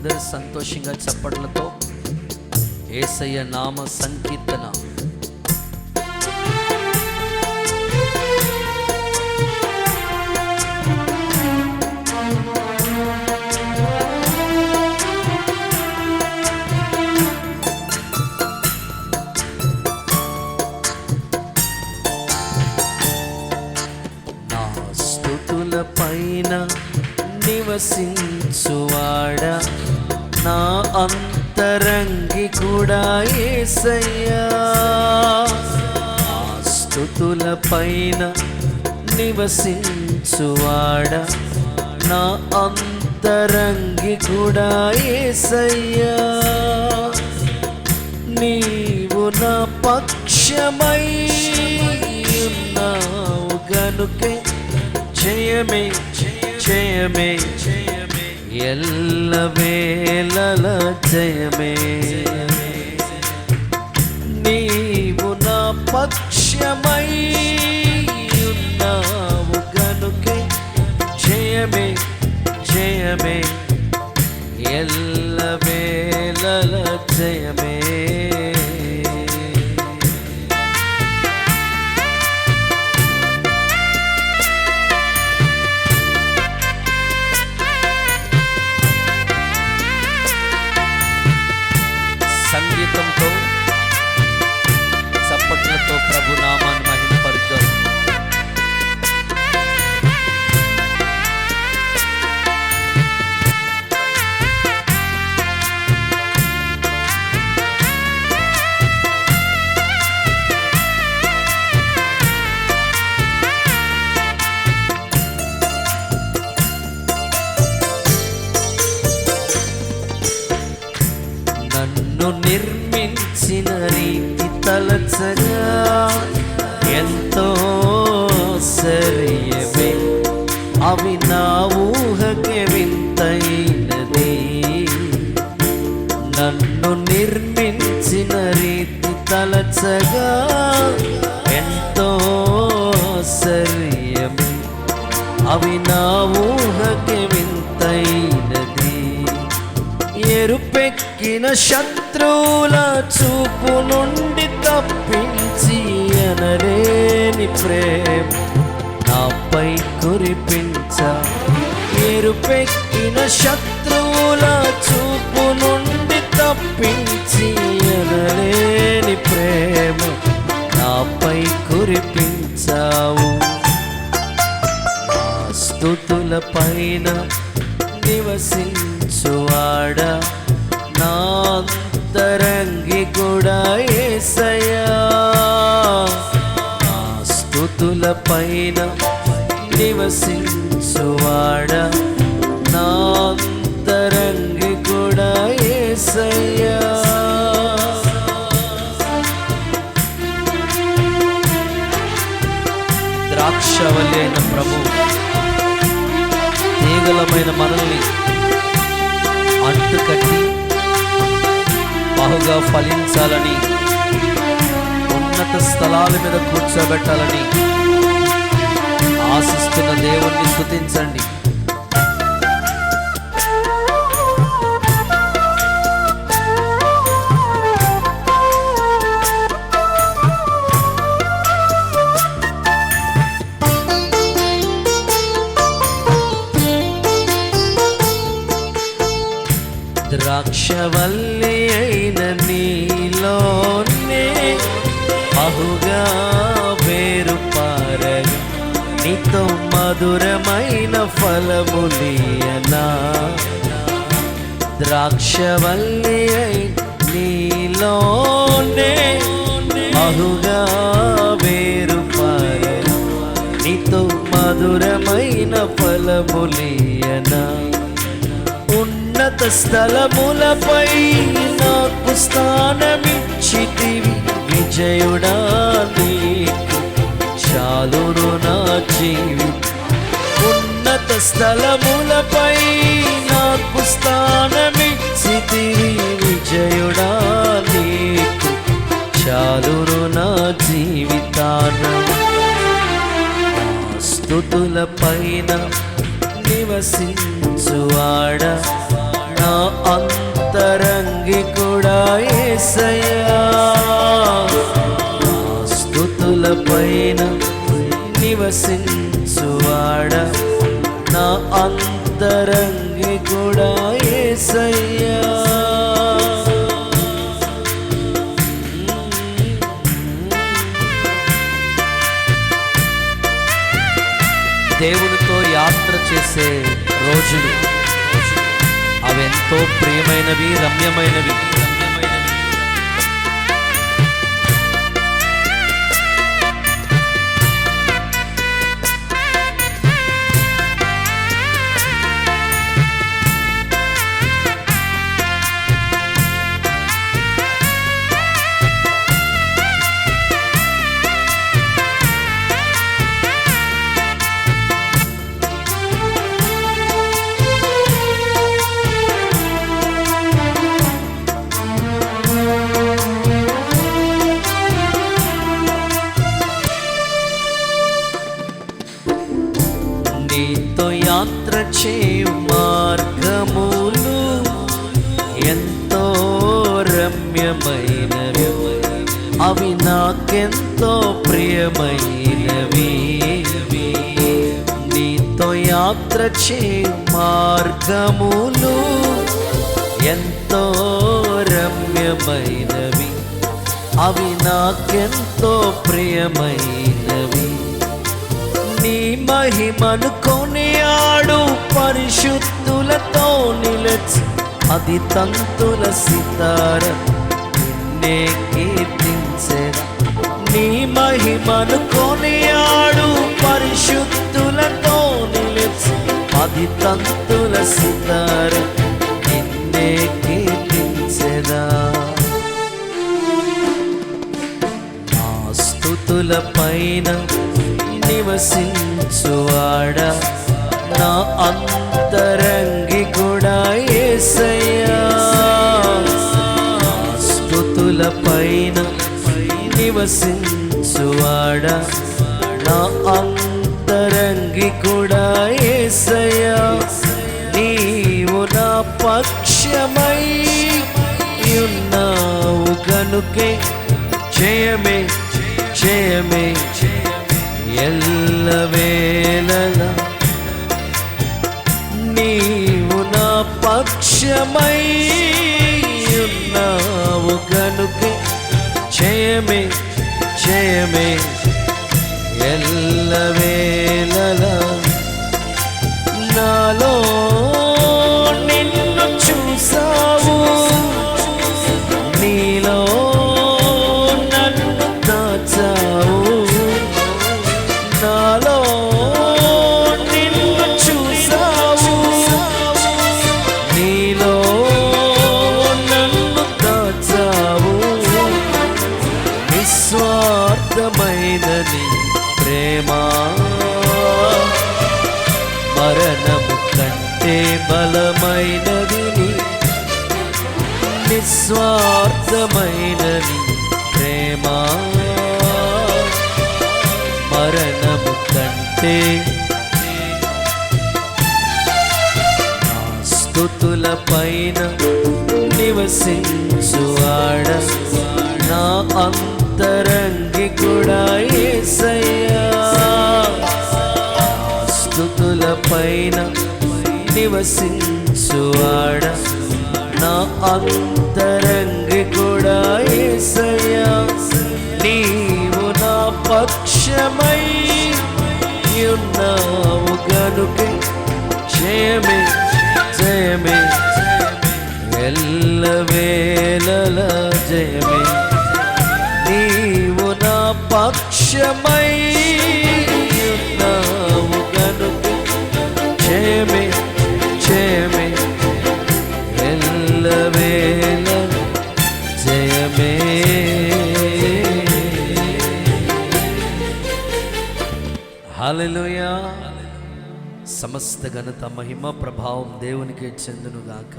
అందరు సంతోషంగా చెప్పడంతో ఏసయ్య నామ సంకీర్తన. నా పైన నివసించువాడ? నా అంతరంగి కూడా ఏసయ్యా. స్థుతుల పైన నివసించువాడ నా అంతరంగి కూడా ఏసయ్యా. నీవు నా పక్షమై ఉన్నావు గనుకే జయమే జయమే జయమే వేళల జయమే. నీవు నా పక్షమై ఉన్నావు గనుకే. జయమే జయమే. నన్ను నిర్మించిన రీతి తలచగా ఎంతో సరియమే అవి నా ఊహకే వింతైనది. నన్ను నిర్మించిన రీతి తలచగా ఎంతో సరియమే అవి నా పెక్కిన శత్రువుల చూపు నుండి తప్పించి అనలేని ప్రేమ నాపై కురిపించ. ఎరుపెక్కిన శత్రువుల చూపు నుండి తప్పించి అనలేని ప్రేమ నాపై కురిపించావు. స్థుతుల పైన నివసించువాడ? నా అంతరంగి కూడా ఏసయ్యా నా స్థుతుల పైన నివసించువాడ నా అంతరంగి కూడా ఏసయ్యా ద్రాక్షవలైన ప్రభు తీగలమైన మనల్ని అంటుకట్టి బహుగా ఫలించాలని ఉన్నత స్థలాల మీద కూర్చోబెట్టాలని ఆశిస్తున్న దేవుణ్ణి స్థుతించండి. ద్రాక్షవల్లి మధురమైన ఫలములియనా ద్రాక్షవల్లి నీలోనే అహుగా వేరు పారగా నీతో మధురమైన ఫలములియనా ఉన్నత స్థలములపై నాకు స్థానమిచ్చితివి. విజయుడా నీ చాలును నా జీవి ఉన్నత స్థలములపై నాకు స్థానమిచ్చితి విజయుడా నీకు. చాలును నా జీవితాన స్థుతులపైన నివసించువాడ. నా అంతరంగి కూడా ఏసయా పైన నివసించువాడ నా అంతరంగి కూడా ఏసయ్యా. దేవునితో యాత్ర చేసే రోజులు అవెంతో ప్రియమైనవి రమ్యమైనవి. నాకెంతో ప్రియమైనవి. నీతో యాత్ర చేయు మార్గములు ఎంతో రమ్యమైనవి. అవి నాకెంతో ప్రియమైనవి. నీ మహిమను కొనియాడు పరిశుద్ధులతో నిలచి అది తంతుల సితార నిన్నే కీర్తించెదా నీ మహిమను కొనియాడు పరిశుద్ధులతో నిలిచి అది తంతుల సితారు నిన్నే కీర్తించెదా నా స్థుతుల పైన నివసించువాడా నా అంతరంగి కూడా ఏసయ్యా స్థుతుల పైన నివసించువాడ. నా అంతరంగి కూడా ఏసయ్యా. నీవు నా పక్షమై ఉన్నావు గనుకే. జయమే జయమే ఎల్లవేళలా. నీవు నా పక్షమై జయమే జయమే ఎల్లవేళలా నిస్వార్థమైనది ప్రేమ. మరణము కంటే స్థుతుల పైన నివసించువాడ నా అంతరంగి కూడా ఏసయ్యా. స్థుతుల పైన నివసించువాడ నా అంతరంగ కూడా ఏసయ్యా. నీవు నా పక్షమై ఉన్నావు గనుకే. జయమే ఎల్ల ఎల్లవేళల జయమే. నీవు నా పక్షమై ఉన్నావు గనుకే. జయమే సమస్త ఘనత మహిమ ప్రభావం దేవునికి చెందునుగాక.